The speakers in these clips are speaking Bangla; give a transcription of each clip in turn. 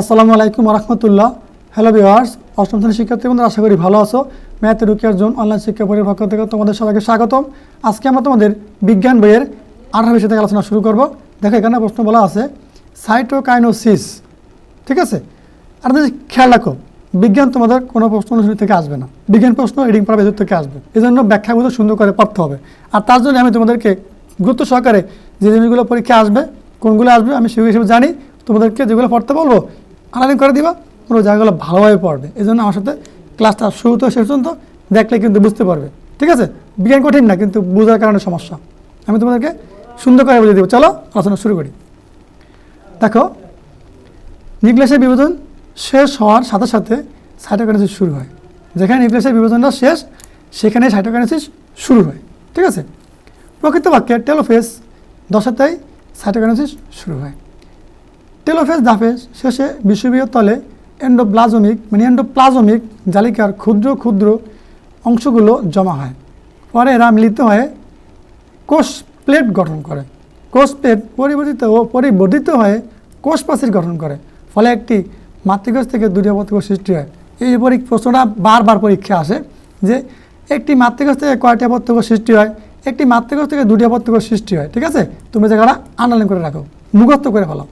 আসসালামু আলাইকুম রহমতুল্লাহ হ্যালো ভিওয়ার্স অষ্টম শ্রেণির শিক্ষার্থী বন্ধুরা, আশা করি ভালো আছো। ম্যাথ রুকিয়ার জোন অনলাইন শিক্ষা পরিবার পক্ষ থেকে তোমাদের সবাইকে স্বাগতম। আজকে আমরা তোমাদের বিজ্ঞান বইয়ের আঠারো বিষয় থেকে আলোচনা শুরু করব। দেখো, এখানে প্রশ্ন বলা আছে সাইটোকাইনোসিস ঠিক আছে? আর যদি খেয়াল রাখো, বিজ্ঞান তোমাদের কোনো প্রশ্ন অনুসারী থেকে আসবে না। বিজ্ঞান প্রশ্ন রিডিং পড়া ভেতর থেকে আসবে। এই জন্য ব্যাখ্যাগুলো সুন্দর করে পড়তে হবে। আর তার জন্য আমি তোমাদেরকে গুরুত্ব সহকারে যে জিনিসগুলো পরীক্ষা আসবে, কোনগুলো আসবে, আমি সেগুলো হিসেবে জানি। তোমাদেরকে যেগুলো পড়তে বলব আলাদা করে দিবা, পুরো জায়গাগুলো ভালোভাবে পড়বে। এই জন্য আমার সাথে ক্লাসটা শুরু তো শেষ পর্যন্ত দেখলে কিন্তু বুঝতে পারবে। ঠিক আছে? বিজ্ঞান কঠিন না, কিন্তু বোঝার কারণে সমস্যা। আমি তোমাদেরকে সুন্দর করে বুঝিয়ে দেবো। চলো, আলোচনা শুরু করি। দেখো, নিউক্লিয়াসের বিভাজন শেষ হওয়ার সাথে সাথে সাইটোকাইনেসিস শুরু হয়। যেখানে নিউক্লিয়াসের বিভাজনটা শেষ, সেখানে সাইটোকাইনেসিস শুরু হয়। ঠিক আছে? প্রকৃত বাক্যে টেলোফেস দশাতেই সাইটোকাইনেসিস শুরু হয়। টেলোফেস দাফেস শেষে বিষুবীয় তলে এন্ডোপ্লাজমিক মানে এন্ডোপ্লাজমিক জালিকার ক্ষুদ্র ক্ষুদ্র অংশগুলো জমা হয়। পরে এরা মিলিত হয়ে কোষ প্লেট গঠন করে। কোষ প্লেট পরিবর্তিত ও পরিবর্ধিত হয়ে কোষ প্রাচীর গঠন করে। ফলে একটি মাতৃকোষ থেকে দুটি অপত্যকোষ সৃষ্টি হয়। এই পরী প্রশ্নটা বারবার পরীক্ষা আসে যে একটি মাতৃকোষ থেকে কয়টি অপত্যকোষ সৃষ্টি হয়? একটি মাতৃকোষ থেকে দুটি অপত্যকোষ সৃষ্টি হয়, ঠিক আছে? তুমি জায়গাটা আন্ডারলাইন করে রাখো। মুখস্থ করে ফেলো।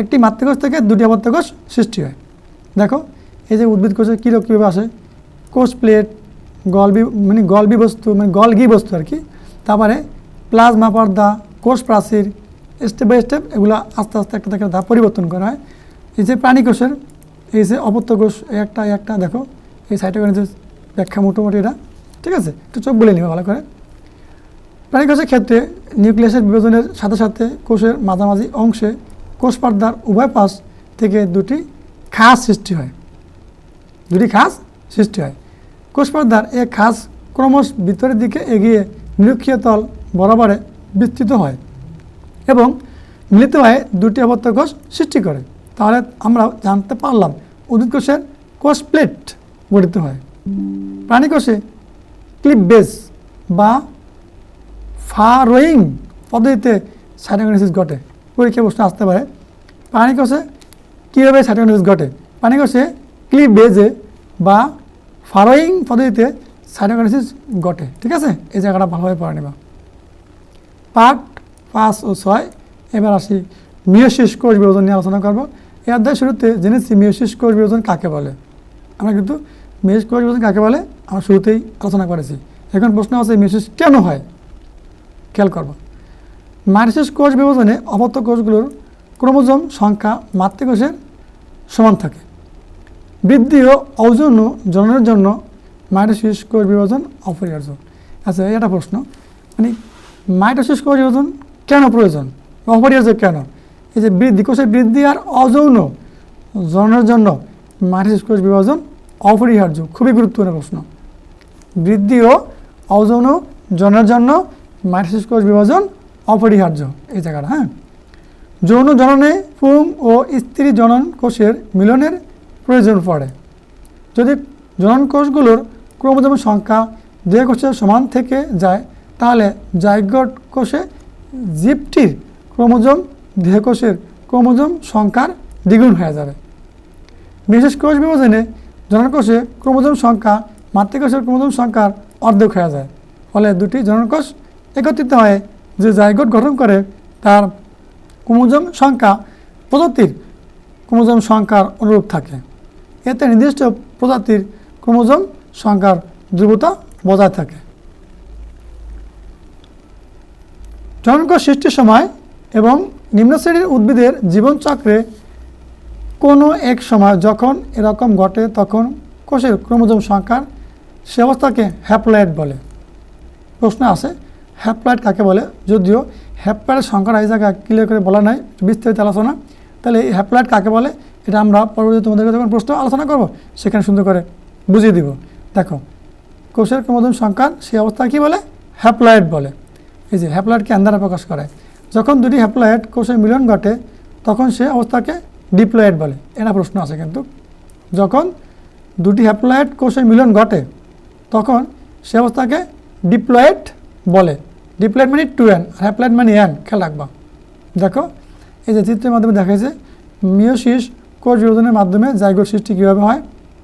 একটি মাতৃকোষ থেকে দুটি অপত্যকোষ সৃষ্টি হয়। দেখো, এই যে উদ্ভিদ কোষে কীরকম কীভাবে আসে? কোষ প্লেট, গলবি মানে গলবি বস্তু মানে গলগি বস্তু আর কি। তারপরে প্লাজমা পর্দা, কোষ প্রাচীর স্টেপ বাই স্টেপ এগুলো আস্তে আস্তে একটা থেকে ধাপ পরিবর্তন করা হয়। এই যে প্রাণী কোষের, এই যে অপত্য কোষ একটা একটা, দেখো, এই সাইটোকাইনেসিস ব্যাখ্যা মোটামুটি এটা, ঠিক আছে? একটু চোখ বলে নিবে ভালো করে। প্রাণী কোষের ক্ষেত্রে নিউক্লিয়াসের বিভাজনের সাথে সাথে কোষের মাঝামাঝি অংশে কোষ পর্দার উভয় পাশ থেকে দুটি খাস সৃষ্টি হয়। দুটি খাস সৃষ্টি হয়। কোষ এ খাস ক্রমশ ভিতরের দিকে এগিয়ে নিরক্ষীয় তল বরাবরে বিস্তৃত হয় এবং মিলিত হয়ে দুটি আবদ্ধ কোষ সৃষ্টি করে। তাহলে আমরা জানতে পারলাম উদ্ভিদ কোষের কোষ প্লেট গঠিত হয়। প্রাণী কোষে ক্লিপ বেস বা ফারোয়িং পদ্ধতিতে সাইটোকাইনেসিস ঘটে। পরীক্ষা প্রশ্ন আসতে পারে। প্রাণী কোষে কীভাবে সাইটোকাইনেসিস ঘটে? পানি কোষে ক্লিপ বেজে বা ফারোয়িং পদ্ধতিতে সাইটোকাইনেসিস ঘটে, ঠিক আছে? এই জায়গাটা ভালোভাবে পড়ে নেবা। পার্ট পাঁচ ও ছয়, এবার আসি মিওসিস কোষ বিভাজন নিয়ে আলোচনা করব। এই অধ্যায় শুরুতে জেনেছি মিওসিস কোষ বিভাজন কাকে বলে। আমরা কিন্তু মিওসিস কোষ বিভাজন কাকে বলে? আমরা শুরুতেই আলোচনা করেছি। এখন প্রশ্ন আছে মিওসিস কেন হয়? খেয়াল করব। মাইটোসিস কোষ বিভাজনে অপত্য কোষগুলোর ক্রোমোজোম সংখ্যা মাতৃকোষের সমান থাকে। বৃদ্ধি ও ঔজন্য জননের জন্য মাইটোসিস কোষ বিভাজন অপরিহার্য। আচ্ছা এটা প্রশ্ন। মানে মাইটোসিস কোষ বিভাজন কেন প্রয়োজন? অপরিহার্য কেন? এই যে বৃদ্ধি, কোষের বৃদ্ধি আর অযৌন জননের জন্য মাইটোসিস কোষ বিভাজন অপরিহার্য, খুবই গুরুত্বপূর্ণ প্রশ্ন। বৃদ্ধি ও অযৌন জননের জন্য মাইটোসিস কোষ বিভাজন অপরিহার্য এই জায়গাটা হ্যাঁ? যৌন জননে পুং ও স্ত্রী জনন কোষের মিলনের প্রয়োজন পড়ে। যদি জনন কোষগুলোর ক্রোমোজোম সংখ্যা দেহ কোষের সমান থেকে যায়, তাহলে জাইগট কোষে জীবটির ক্রোমোজোম দেহ কোষের ক্রোমোজোম সংখ্যার দ্বিগুণ হয়ে যাবে। বিশেষ কোষ বিভাজনে জনন কোষে ক্রোমোজোম সংখ্যা মাতৃকোষের ক্রোমোজোম সংখ্যার অর্ধেক হয়ে যায়। ফলে দুটি জননকোষ একত্রিত হয়ে যে জায়গট গঠন করে, তার ক্রোমোজোম সংখ্যা প্রজাতির ক্রোমোজোম সংখ্যার অনুরূপ থাকে। এতে নির্দিষ্ট প্রজাতির ক্রোমোজোম সংখ্যার ধ্রুবতা বজায় থাকে। জননকোষ সৃষ্টির সময় এবং নিম্ন শ্রেণির উদ্ভিদের জীবনচক্রে কোনো এক সময় যখন এরকম ঘটে, তখন কোষের ক্রোমোজোম সংখ্যার সে অবস্থাকে হ্যাপ্লয়েড বলে। প্রশ্ন আছে হ্যাপ্লয়েড কাকে বলে? যদিও হ্যাপ্লয়েডের সংখ্যাটা এই ক্লিয়ার করে বলা নাই, বিস্তারিত আলোচনা। তাহলে এই হ্যাপ্লয়েড কাকে বলে? এটা আমরা পরবর্তী তোমাদেরকে যখন প্রশ্ন আলোচনা করব, সেখানে সুন্দর করে বুঝিয়ে দিব। দেখো, কোষের ক্রোমোজোম সংখ্যার সেই অবস্থা কী বলে? হ্যাপ্লয়েড বলে। এই যে হ্যাপ্লয়েডকে আন্দারা প্রকাশ করে। যখন দুটি হ্যাপ্লয়েড কোষের মিলন ঘটে, তখন সে অবস্থাকে ডিপ্লয়েড বলে। এটা প্রশ্ন আছে কিন্তু। যখন দুটি হ্যাপ্লয়েড কোষের মিলন ঘটে, তখন সে অবস্থাকে ডিপ্লয়েড বলে। ডিপ্লয়েড মানে টু এন আর হ্যাপ্লয়েড মানে এন খেয়াল রাখবা দেখো এই যে চিত্রের মাধ্যমে দেখাইছে মিওসিস কোষ বিভাজনের মাধ্যমে জাইগোট সৃষ্টি কীভাবে হয়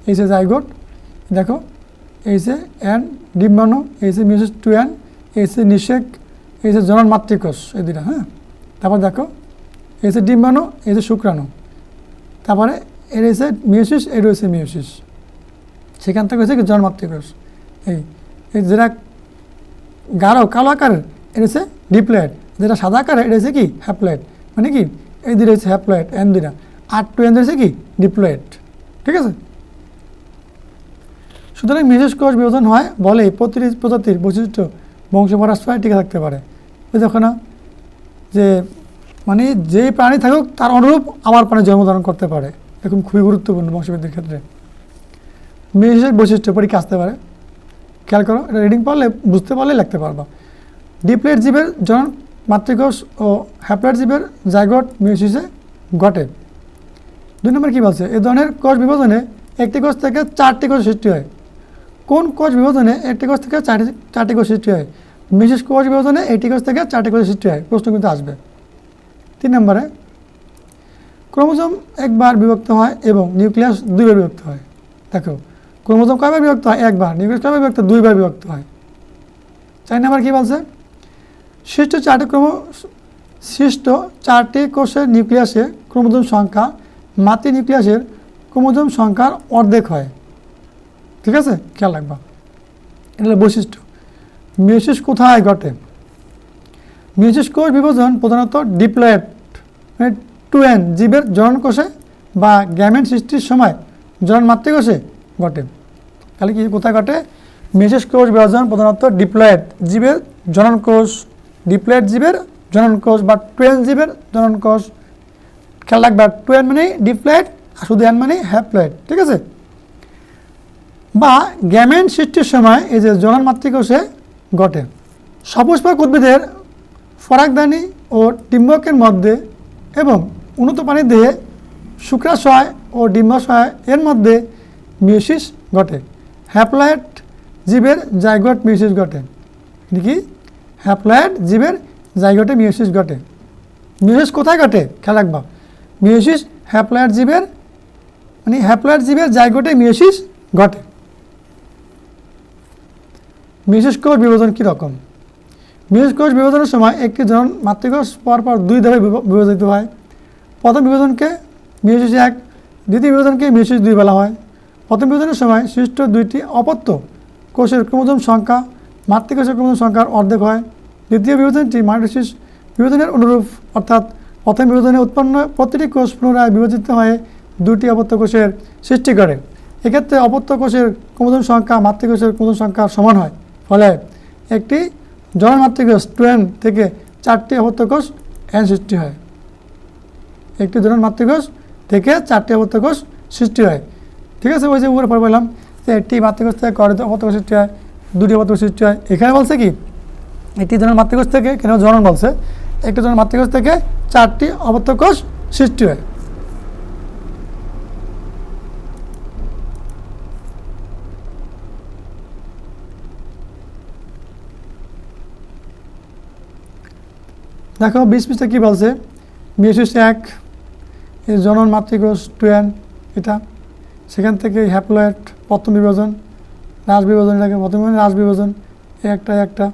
এই যে জাইগোট দেখো এই যে অ্যান ডিম্বাণু এই যে মিউসিস টু অ্যান এই যে নিষেক এই যে জনন মাতৃকোষ এই দুটা হ্যাঁ তারপর দেখো এই যে ডিম্বাণু এই যে শুক্রাণু তারপরে এর রয়েছে মিউসিস এর রয়েছে মিউসিস সেখান থেকে হচ্ছে কি জনন মাতৃকোষ এই এই যেটা গাঢ় কালো আকারের, এটা হচ্ছে ডিপ্লয়েড যেটা সাদা আকারের, এটা হচ্ছে কি? হ্যাপ্লয়েড মানে কি? এই দুটো হচ্ছে হ্যাপ্লয়েড এন দুটা আর টু এন হচ্ছে কি? ডিপ্লয়েড ঠিক আছে? সুতরাং মিশেষ কোষ বিভাজন হয়, বলে প্রতিটি প্রজাতির বৈশিষ্ট্য বংশ পরাশ্রয় টিকে থাকতে পারে। দেখো না, যে মানে যেই প্রাণী থাকুক, তার অনুরূপ আমার প্রাণী জন্মধারণ করতে পারে। এরকম খুবই গুরুত্বপূর্ণ বংশবৃদ্ধির ক্ষেত্রে। মিশেষের বৈশিষ্ট্য পরীক্ষা আসতে পারে। খেয়াল করো, এটা রিডিং পারলে বুঝতে পারলে লিখতে পারবা। ডিপ্লেট জীবের জনন মাতৃকোষ ও হ্যাপ্লয়েড জীবের জাইগট মিউসিসে ঘটে। দুই নম্বর কী বলছে? এ ধরনের কোষ বিভাজনে একটি কোষ থেকে চারটি কোষ সৃষ্টি হয়। কোন কোষ বিভাজনে একটি কোষ থেকে চারটি চারটি কোষ সৃষ্টি হয়? বিশেষ কোষ বিভাজনে একটি কোষ থেকে চারটি কোষ সৃষ্টি হয়। প্রশ্ন কিন্তু আসবে। তিন নম্বরে, ক্রোমোজোম একবার বিভক্ত হয় এবং নিউক্লিয়াস দুইবার বিভক্ত হয়। দেখো ক্রোমোজোম কয়বার বিভক্ত হয়? একবার। নিউক্লিয়াস কয়বার বিভক্ত? দুইবার বিভক্ত হয়। চার নম্বর কী বলছে? সৃষ্ট চারটি ক্রম সৃষ্ট চারটি কোষের নিউক্লিয়াসে ক্রোমোজোম সংখ্যা মাতৃ নিউক্লিয়াসের ক্রোমোজোম সংখ্যার অর্ধেক হয়। ঠিক আছে? খেয়াল রাখবা। এটা বৈশিষ্ট্য। মিউসিস কোথায় ঘটে? মিউসিস কোষ বিভাজন প্রধানত ডিপ্লয়েড মানে এন, জীবের জনন কোষে বা গ্যামেট সৃষ্টির সময় জনন মাতৃকোষে ঘটে। তাহলে কি কোথায় ঘটে? মিউসিস কোষ বিভাজন প্রধানত ডিপ্লয়েড জীবের জনন কোষ, ডিপ্লয়েড জীবের জনন কোষ বা টুয়েন জীবের জনন কোষ। খেয়াল রাখবা, টুয়েন মানে ডিপ্লয়েড আর শুধু এন মানে হ্যাপ্লয়েড, ঠিক আছে? বা গ্যামেন সৃষ্টির সময় এই যে জনন মাতৃকোষে ঘটে। সপুষ্পক উদ্ভিদের ফরাকদানি ও ডিম্বকের মধ্যে এবং উন্নত প্রাণীর দেহে শুক্রাশয় ও ডিম্বাশয় এর মধ্যে মিউসিস ঘটে। হ্যাপ্লয়েড জীবের জাইগট মিউসিস ঘটে। কি? হ্যাপ্লয়েড জীবের জাইগটে মিউসিস ঘটে। মিউসিস কোথায় ঘটে? খেয়াল রাখবা। মিউসিস হ্যাপ্লয়েড জীবের মানে হ্যাপ্লয়েড জীবের জাইগোটে মিউসিস ঘটে। মিউসিস কোষ বিভাজন কীরকম মিউসিস কোষ বিভাজনের সময় একটি জন মাতৃকোষ পরপর দুই ধাপে বিভ- বিভাজিত হয়। প্রথম বিভাজনকে মিউসিস এক, দ্বিতীয় বিভাজনকে মিউসিস দুই বলা হয়। প্রথম সময় সৃষ্ট দুইটি অপত্য কোষের ক্রোমোজোম সংখ্যা, মাতৃকোষের ক্রোমোজোম সংখ্যার অর্ধেক হয়। দ্বিতীয় বিভাজনটি মাইটোসিস বিভাজনের অনুরূপ, অর্থাৎ প্রথম বিভাজনে উৎপন্ন প্রতিটি কোষ পুনরায় বিভাজিত হয়ে দুটি অপত্য কোষের সৃষ্টি করে। এক্ষেত্রে অপত্য কোষের ক্রোমোজোম সংখ্যা, মাতৃকোষের ক্রোমোজোম সংখ্যা সমান হয়। ফলে একটি জনন মাতৃকোষ টুয়েন থেকে চারটি অপত্য কোষ এন সৃষ্টি হয়। একটি জনন মাতৃকোষ থেকে চারটি অপত্য কোষ সৃষ্টি হয়। ঠিক আছে, ওই যে উপরে পরে বললাম যে একটি মাতৃকোষ থেকে করে অপত্য সৃষ্টি হয়, দুটি অপত্য সৃষ্টি হয়। এখানে বলছে কি? একটি জনের মাতৃকোষ থেকে কেন জনন বলছে? একটি জনের মাতৃকোষ থেকে চারটি অপত্য কোষ সৃষ্টি হয়। দেখো, বিশ পিসটা কী বলছে? মিউসিস এক জনন মাতৃকোষ টুয়েন, এটা সেখান থেকে হ্যাপ্লয়েড প্রথম বিভাজন রাস বিভাজন এটাকে প্রথম রাস বিভাজন, এই একটা একটা।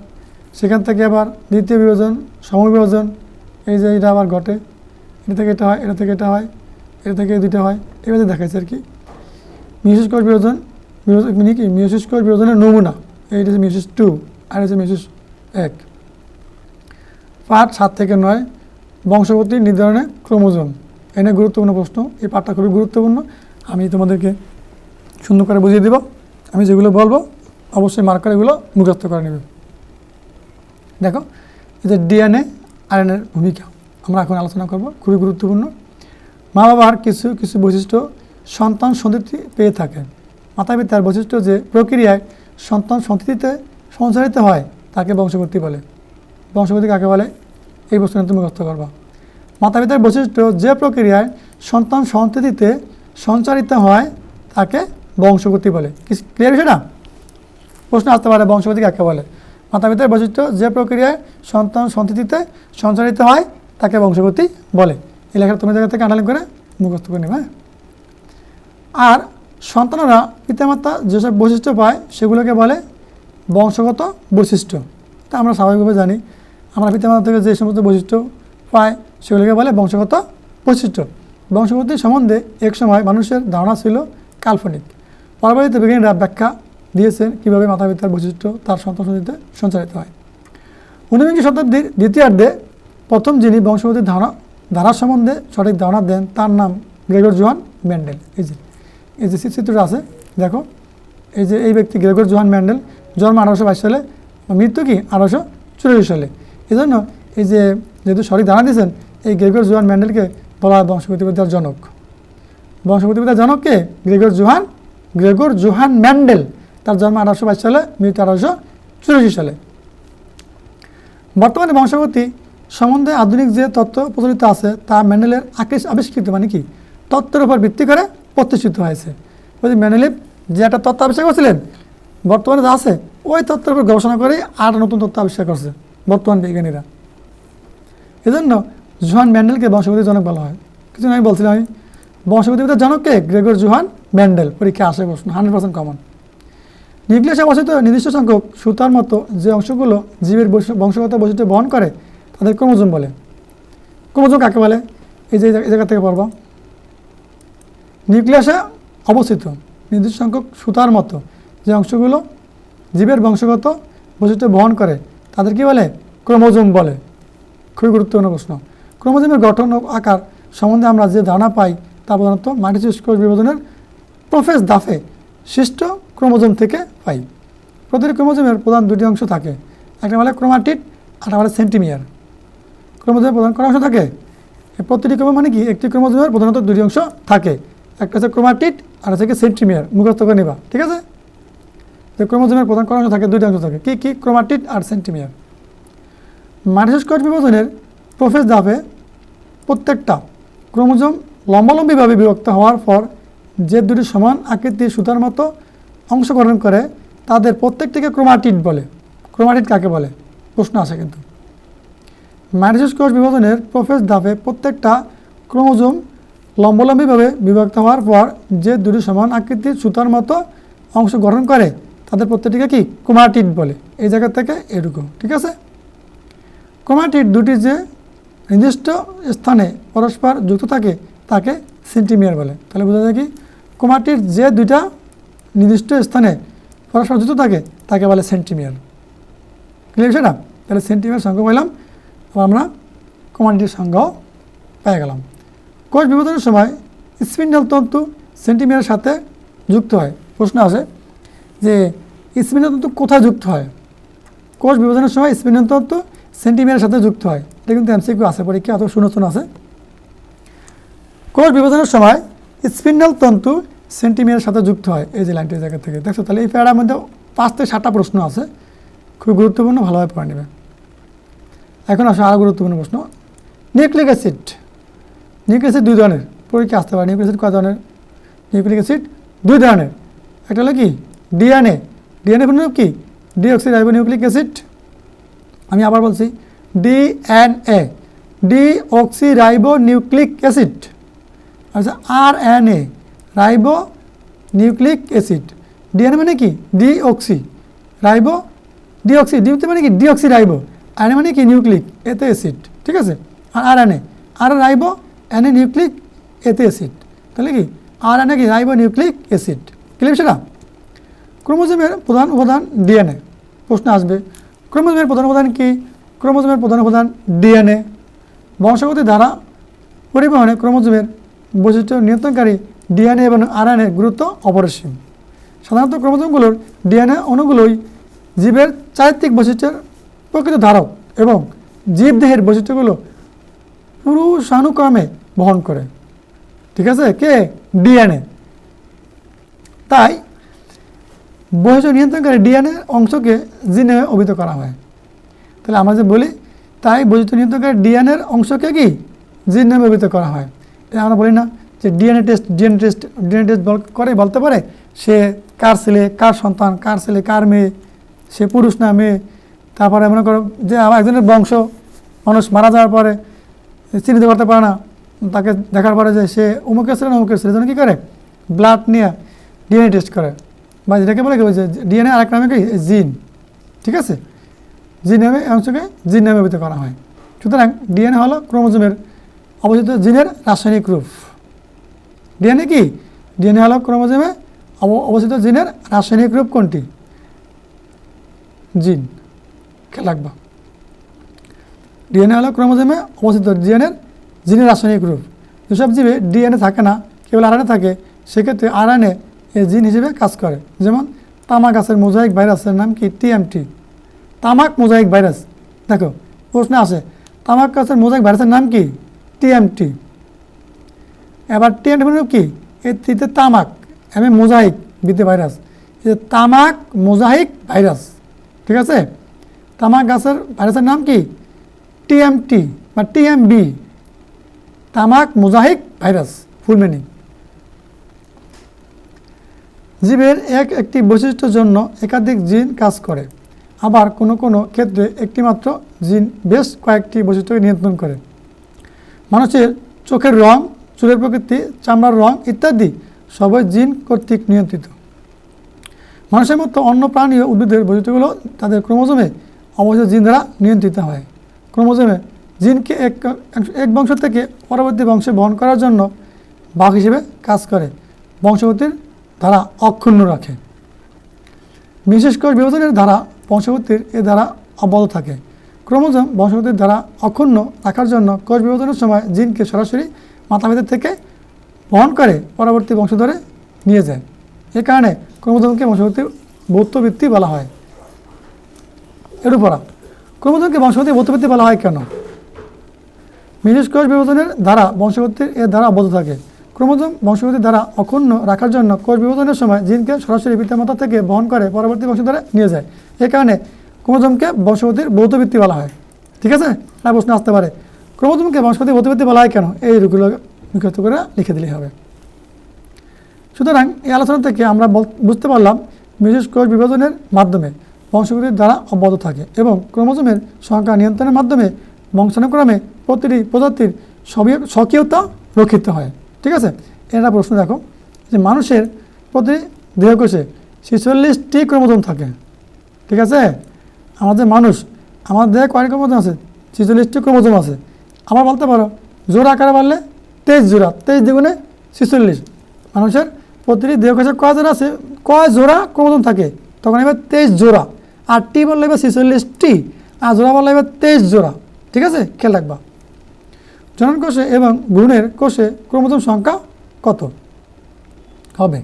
সেখান থেকে আবার দ্বিতীয় বিভাজন সম বিভাজন, এই যে এটা আবার ঘটে। এটা থেকে এটা হয়, এটা থেকে এটা হয়, এটা থেকে দুইটা হয়। এভাবে দেখাচ্ছে আর কি। মিউসিস কোষ বিভাজন মানে কি? মিউসিস কোষ বিভাজনের নমুনা এইটা হচ্ছে মিউসিস টু আর হচ্ছে মিউসিস এক। পাঠ সাত থেকে নয় বংশগতি নির্ধারণে ক্রোমোজোম। এনে গুরুত্বপূর্ণ প্রশ্ন। এই পাঠটা খুবই গুরুত্বপূর্ণ। আমি তোমাদেরকে সুন্দর করে বুঝিয়ে দেব। আমি যেগুলো বলব, অবশ্যই মার্ক করে এগুলো মুখস্থ করে নেবে। দেখো এতে ডিএনএ আরএনএর ভূমিকা। আমরা এখন আলোচনা করব, খুবই গুরুত্বপূর্ণ। মা বাবার কিছু কিছু বৈশিষ্ট্য সন্তান সন্ততি পেয়ে থাকে। মাতা পিতার বৈশিষ্ট্য যে প্রক্রিয়ায় সন্তান সন্ততিতে সঞ্চারিত হয়, তাকে বংশগতি বলে। বংশগতি কাকে বলে? এই প্রশ্ন তুমি মুখস্থ করবা। মাতা পিতার বৈশিষ্ট্য যে প্রক্রিয়ায় সন্তান সন্ততিতে সঞ্চারিত হয় তাকে বংশগতি বলে। ক্লিয়ার বিষয়টা প্রশ্ন আসতে পারে, বংশগতি কাকে বলে? মাতা পিতার বৈশিষ্ট্য, যে প্রক্রিয়ায় সন্তান সন্ততিতে সঞ্চারিত হয়, তাকে বংশগতি বলে। এই লেখাটা তুমি জায়গা থেকে আন্ডারলাইন করে মুখস্থ করে নেবে হ্যাঁ? আর সন্তানরা পিতামাতা যেসব বৈশিষ্ট্য পায়, সেগুলোকে বলে বংশগত বৈশিষ্ট্য। তা আমরা স্বাভাবিকভাবে জানি। আমরা পিতামাতা থেকে যে সমস্ত বৈশিষ্ট্য পাই সেগুলোকে বলে বংশগত বৈশিষ্ট্য। বংশগতি সম্বন্ধে এক সময় মানুষের ধারণা ছিল কাল্পনিক। পরবর্তীতে বিজ্ঞানীরা ব্যাখ্যা দিয়েছেন কীভাবে মাতা পিতার বৈশিষ্ট্য তার সন্তান সন্ততিতে সঞ্চারিত হয়। ঊনবিংশ শতাব্দীর দ্বিতীয়ার্ধে প্রথম যিনি বংশগতির ধারণা, ধারা সম্বন্ধে সঠিক ধারণা দেন তার নাম গ্রেগর জোহান ম্যান্ডেল। এই যে এই যে চিত্রটা আছে, দেখো, এই যে এই ব্যক্তি গ্রেগর জোহান ম্যান্ডেল জন্ম আঠারোশো বাইশ সালে মৃত্যু কি আঠারোশো চুরাশি সালে। এই জন্য এই যে যেহেতু সঠিক ধারণা দিয়েছেন, এই গ্রেগর জোহান ম্যান্ডেলকে বলা হয় বংশগতিবিদ্যার জনক। বংশগতিবিদ্যার জনককে Gregor Johann Gregor Johann Mendel. তার জন্ম আঠারোশো বাইশ সালে, মৃত্যু আঠারোশো চুরাশি সালে। বর্তমানে বংশগতি সম্বন্ধে আধুনিক যে তত্ত্ব প্রচলিত আছে, তা ম্যান্ডেলের আকিস আবিষ্কৃত মানে কি? তত্ত্বের উপর ভিত্তি করে প্রতিষ্ঠিত হয়েছে। ওই ম্যান্ডেলিভ যে একটা তত্ত্ব আবিষ্কার করেছিলেন, বর্তমানে যা আছে, ওই তত্ত্বের উপর গবেষণা করে আর নতুন তত্ত্ব আবিষ্কার করছে বর্তমান বিজ্ঞানীরা। এজন্য জোহান ম্যান্ডেলকে বংশগতির জনক বলা হয়। কিছু আমি বলছিলাম, আমি বংশগতিবিদ্যার জনককে গ্রেগর জোহান ম্যান্ডেল। পরীক্ষা আসে প্রশ্ন, হান্ড্রেড পার্সেন্ট কমন। নিউক্লিয়াসে অবস্থিত নির্দিষ্ট সংখ্যক সুতার মতো যে অংশগুলো জীবের বংশগত বৈশিষ্ট্য বহন করে, তাদের ক্রোমোজোম বলে। ক্রোমোজোম কাকে বলে? এই যে এই জায়গা থেকে পড়বা। নিউক্লিয়াসে অবস্থিত নির্দিষ্ট সংখ্যক সুতার মতো যে অংশগুলো জীবের বংশগত বৈশিষ্ট্য বহন করে, তাদের কি বলে? ক্রোমোজোম বলে। খুবই গুরুত্বপূর্ণ প্রশ্ন। ক্রোমোজোমের গঠন ও আকার সম্বন্ধে আমরা যে ধারণা পাই তা প্রধানত মাইটোসিস কোষ বিভাজনের প্রফেস দাফে সৃষ্ট ক্রোমোজোম থেকে পাই। প্রতিটি ক্রোমোজোমের প্রধান দুটি অংশ থাকে। একটা বলে ক্রোমাটিড আর একটা বলে সেন্টিমিয়ার। ক্রোমোজোমের প্রধান কটা অংশ থাকে? প্রতিটি ক্রোমো মানে কি? একটি ক্রোমোজোমের প্রধানত দুটি অংশ থাকে। একটা হচ্ছে ক্রোমাটিড, আর হচ্ছে সেন্টিমিয়ার। মুখস্থ করে নিবা, ঠিক আছে? যে ক্রোমোজোমের প্রধান কটা অংশ থাকে? দুটি অংশ থাকে। কি কি? ক্রোমাটিড আর সেন্টিমিয়ার। মাইটোসিস কোষ বিভাজনের প্রফেস ধাপে প্রত্যেকটা ক্রোমোজোম লম্বালম্বিভাবে বিভক্ত হওয়ার পর যে দুটি সমান আকৃতির সুতার মতো অংশগ্রহণ করে, তাদের প্রত্যেকটিকে ক্রোমাটিড বলে। ক্রোমাটিড কাকে বলে? প্রশ্ন আসে কিন্তু। মাইটোসিস কোষ বিভাজনের প্রফেস ধাপে প্রত্যেকটা ক্রোমোজোম লম্বালম্বিভাবে বিভক্ত হওয়ার পর যে দুটি সমান আকৃতির সুতার মতো অংশ গঠন করে, তাদের প্রত্যেকটিকে কি? ক্রোমাটিড বলে। এই জায়গা থেকে এটুকু ঠিক আছে? ক্রোমাটিড দুটি যে নির্দিষ্ট স্থানে পরস্পর যুক্ত থাকে, তাকে সেন্টিমিয়ার বলে। তাহলে বোঝা যায় কি? ক্রোমাটিড যে দুইটা নির্দিষ্ট স্থানে পরস্পর যুক্ত থাকে, তাকে বলে সেন্টিমিয়ার। ক্লিয়ার সেটা তাহলে সেন্টিমিয়ার সংখ্যা পাইলাম আমরা ক্রোমাটির সংখ্যাও পেয়ে গেলাম। কোষ বিভাজনের সময় স্পিন্ডাল তন্তু সেন্টিমিয়ারের সাথে যুক্ত হয়। প্রশ্ন আসে যে, স্পিন্ডাল তন্তু কোথায় যুক্ত হয়? কোষ বিভাজনের সময় স্পিন্ডাল তন্তু সেন্টিমিটারের সাথে যুক্ত হয়। এটা কিন্তু এমসিকিউ আছে, পরীক্ষা অত শূন্য শূন্য আছে। কোষ বিভাজনের সময় স্পিন্ডাল তন্তু সেন্টিমিটারের সাথে যুক্ত হয় এই যে লাইনটির জায়গা থেকে। দেখছ, তাহলে এই প্যারার মধ্যে পাঁচ থেকে সাতটা প্রশ্ন আছে। খুব গুরুত্বপূর্ণ, ভালোভাবে পড়ে নেবে। এখন আসলে আরও গুরুত্বপূর্ণ প্রশ্ন। Nucleic acid. নিউক্লিক অ্যাসিড দুই ধরনের, পরীক্ষা আসতে পারে। নিউক্লিক অ্যাসিড কয় ধরনের? নিউক্লিক অ্যাসিড দুই ধরনের। একটা হলো কি? ডিএনএ। ডিএনএ কোনো কি? Deoxy ribonucleic acid. আমি আবার বলছি DNA deoxy ribonucleic acid আচ্ছা R N A ribonucleic acid DNA মানে কি ডিঅক্সি রাইবো ডিঅক্সি ডিতে মানে কি ডিঅক্সি রাইবো আর মানে কি নিউক্লিক এতে অ্যাসিড ঠিক আছে আর আর এন এ আর রাইবো এন এ নিউক্লিক এতে অ্যাসিড তাহলে কি আর এন এ কি রাইবো নিউক্লিক অ্যাসিড ক্লিয়ার সেটা ক্রোমোজোমের প্রধান উপাদান ডিএনএ প্রশ্ন আসবে ক্রোমোজোমের প্রধান উপাদান কি ক্রোমোজোমের প্রধান উপাদান ডিএনএ। বংশগতি দ্বারা পরিবহনে ক্রোমোজোমের বৈশিষ্ট্য নিয়ন্ত্রণকারী ডিএনএ এবং আরএনএ গুরুত্ব অপরিসীম। সাধারণত ক্রোমোজোমগুলোর ডিএনএ অণুগুলোই জীবের চারিত্রিক বৈশিষ্ট্যের প্রকৃত ধারক এবং জীবদেহের বৈশিষ্ট্যগুলো পুরুষানুক্রমে বহন করে। ঠিক আছে? কে? ডিএনএ। তাই বৈশিষ্ট্য নিয়ন্ত্রণকারী ডিএনএ অংশকে জিনে অভিহিত করা হয়। তাহলে আমরা যে বলি, তাই বৈশিষ্ট্য নিয়ন্ত্রণকারী ডিএনএর অংশকে কি? জিন নামে ব্যবহৃত করা হয়। তাই আমরা বলি না যে DNA test DNA test DNA test করে, বলতে পারে সে কার ছেলে, কার সন্তান, কার ছেলে, কার মেয়ে, সে পুরুষ না মেয়ে। তারপরে মনে করো যে আমার একজনের বংশ, মানুষ মারা যাওয়ার পরে চিহ্নিত করতে পারে না, তাকে দেখার পরে যে সে অমুকের ছেলে না অমুকের ছেলে জন্য কী করে? ব্লাড নিয়ে ডিএনএ টেস্ট করে। বা যেটাকে বলে কি ডিএনএ আরেক নামে কি? জিন। ঠিক আছে? জিন নামে এই অংশকে জিন নামে অভিহিত করা হয়। সুতরাং ডিএনএ হলো ক্রোমোজোমের অবস্থিত জিনের রাসায়নিক রূপ। ডিএনএ কি? ডিএনএ হলো ক্রোমোজোমে অব- অবস্থিত জিনের রাসায়নিক রূপ কোনটি? জিন। খেয়াল রাখবা। ডিএনএ হলো ক্রোমোজোমে অবস্থিত ডিএনএর জিনের রাসায়নিক রূপ। যেসব জীবে ডিএনএ থাকে না, কেবল আরএনএ থাকে, সেক্ষেত্রে আরএনএ এই জিন হিসেবে কাজ করে। যেমন তামাক গাছের মোজাইক ভাইরাসের নাম কি? টিএমটি তামাক মোজাইক ভাইরাস। দেখো, প্রশ্ন আসে তামাক গাছের মোজাইক ভাইরাসের নাম কি? টিএমটি এবার টিএমটি মানে কি? এই তিতে তামাক, এম এ মোজাইক বিতে ভাইরাস। যে তামাক মোজাইক ভাইরাস, ঠিক আছে? তামাক গাছের ভাইরাসের নাম কি? টিএমটি বা টিএমবি তামাক মোজাহিক ভাইরাস ফুল মিনিং জীবের এক একটি বৈশিষ্ট্যের জন্য একাধিক জিন কাজ করে। আবার কোনো কোনো ক্ষেত্রে একটিমাত্র জিন বেশ কয়েকটি বৈশিষ্ট্যকে নিয়ন্ত্রণ করে। মানুষের চোখের রং, চুলের প্রকৃতি, চামড়ার রং ইত্যাদি সবই জিন কর্তৃক নিয়ন্ত্রিত। মানুষের মতো অন্য প্রাণী ও উদ্ভিদের বৈশিষ্ট্যগুলো তাদের ক্রোমোজোমে অবশ্যই জিন দ্বারা নিয়ন্ত্রিত হয়। ক্রোমোজোমে জিনকে এক এক বংশ থেকে পরবর্তী বংশে বহন করার জন্য বাঘ হিসেবে কাজ করে, বংশগতির ধারা অক্ষুণ্ণ রাখে। বিশেষ করে বিভাজনের ধারা বংশগতির এ দ্বারা অব্যাহত থাকে। ক্রোমোজোম বংশগতির দ্বারা অক্ষুণ্ণ রাখার জন্য কোষ বিভাজনের সময় জিনকে সরাসরি মাথাপিতা থেকে বহন করে পরবর্তী বংশধরে নিয়ে যায়। এ কারণে ক্রোমোজোমকে বংশগতির বৌদ্ধবৃত্তি বলা হয়। এর উপরা ক্রোমোজোমকে বংশগতির বৌদ্ধবৃত্তি বলা হয় কেন? বিশেষ কোষ বিভাজনের দ্বারা বংশগতির এর দ্বারা অব্যাহত থাকে। ক্রোমোজোম বংশগতির দ্বারা অক্ষুণ্ণ রাখার জন্য কোষ বিভাজনের সময় জিনকে সরাসরি পিতামাতা থেকে বহন করে পরবর্তী বংশধরে নিয়ে যায়। এ কারণে ক্রোমোজোমকে বংশগতির বৌদ্ধবৃত্তি বলা হয়। ঠিক আছে? না প্রশ্ন আসতে পারে, ক্রোমোজোমকে বংশগতির বৌদ্ধবৃত্তি বলা হয় কেন? এই রোগগুলো মুখস্থ করে লিখে দিলেই হবে। সুতরাং এই আলোচনা থেকে আমরা বুঝতে পারলাম বিশেষ কোষ বিভাজনের মাধ্যমে বংশগতির দ্বারা অব্যাহত থাকে এবং ক্রোমোজোমের সংখ্যা নিয়ন্ত্রণের মাধ্যমে বংশানুক্রমে প্রতিটি প্রজাতির স্বকীয়তা রক্ষিত হয়। ঠিক আছে? এটা প্রশ্ন দেখো, যে মানুষের প্রতি দেহকোষে ছেচল্লিশটি ক্রোমোজোম থাকে। ঠিক আছে? আমাদের মানুষ, আমাদের দেহে কয়টি ক্রোমোজোম আছে? ছেচল্লিশটি ক্রোমোজোম আছে। আবার বলতে পারো, জোড়া আকারে বাড়লে তেইশ জোড়া, তেইশ দ্বিগুণে ছেচল্লিশ। মানুষের প্রতিটি দেহকোষে কয় জোড়া আছে? কয় জোড়া ক্রোমোজোম থাকে? তখন এবার তেইশ জোড়া। আর টি বললে এবার ছেচল্লিশটি, আর জোড়া বললে এবার তেইশ জোড়া। ঠিক আছে? খেয়াল রাখবা। জনন কোষে এবং ভ্রূণের কোষে ক্রোমোজোম সংখ্যা কত? হবে।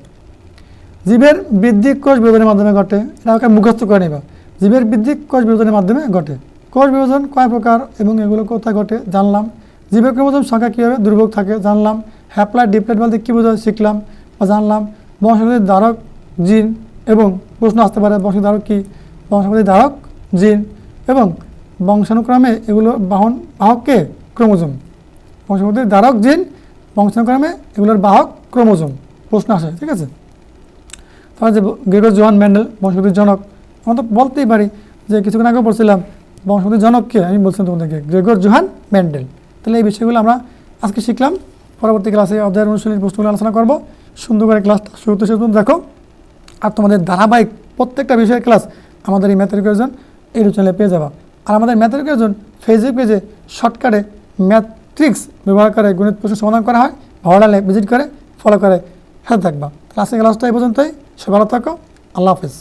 জীবের বৃদ্ধি কোষ বিভাজনের মাধ্যমে ঘটে। এটা মুখস্থ করে নেবা। জীবের বৃদ্ধি কোষ বিভাজনের মাধ্যমে ঘটে। কোষ বিভাজন কয় প্রকার এবং এগুলো কোথায় ঘটে জানলাম। জীবের ক্রোমোজোম সংখ্যা কীভাবে দুর্ভোগ থাকে জানলাম। হ্যাপ্লাইট ডিপ্লাইট বলতে কী বোঝায় শিখলাম বা জানলাম। বংশগতির ধারক জিন এবং প্রশ্ন আসতে পারে বংশগতির ধারক কী? বংশগতির ধারক জিন এবং বংশানুক্রমে এগুলো বাহন বাহককে ক্রোমোজোম। বংশগতির ধারক জিন বংশানুক্রমে এগুলোর বাহক ক্রোমোজোম। প্রশ্ন আসে, ঠিক আছে? তাহলে যে গ্রেগর জোহান ম্যান্ডেল বংশগতির জনক, আমরা তো বলতেই পারি যে কিছুক্ষণ আগে বলছিলাম বংশগতির জনককে আমি বলছিলাম তোমাদেরকে, গ্রেগর জোহান ম্যান্ডেল। তাহলে এই বিষয়গুলো আমরা আজকে শিখলাম। পরবর্তী ক্লাসে অধ্যায়ের অনুশীলনী প্রশ্নগুলো আলোচনা করব। সুন্দর করে ক্লাসটা শুরু শেষ পর্যন্ত দেখো। আর তোমাদের ধারাবাহিক প্রত্যেকটা বিষয়ের ক্লাস আমাদের এই ম্যাথের প্রয়োজন এই চ্যানেলে পেয়ে যাবা। আর আমাদের ম্যাথের প্রয়োজন ফেসবুক পেজে শর্টকাটে ম্যাথ্রিক্স ব্যবহার করে গণিত প্রশ্ন সমাধান করা হয় ভালো লাগলে ভিজিট করে ফলো করে। সাথে থাকবা। ক্লাসে ক্লাসটা এই পর্যন্তই। সে ভালো থাকো। আল্লাহ হাফেজ।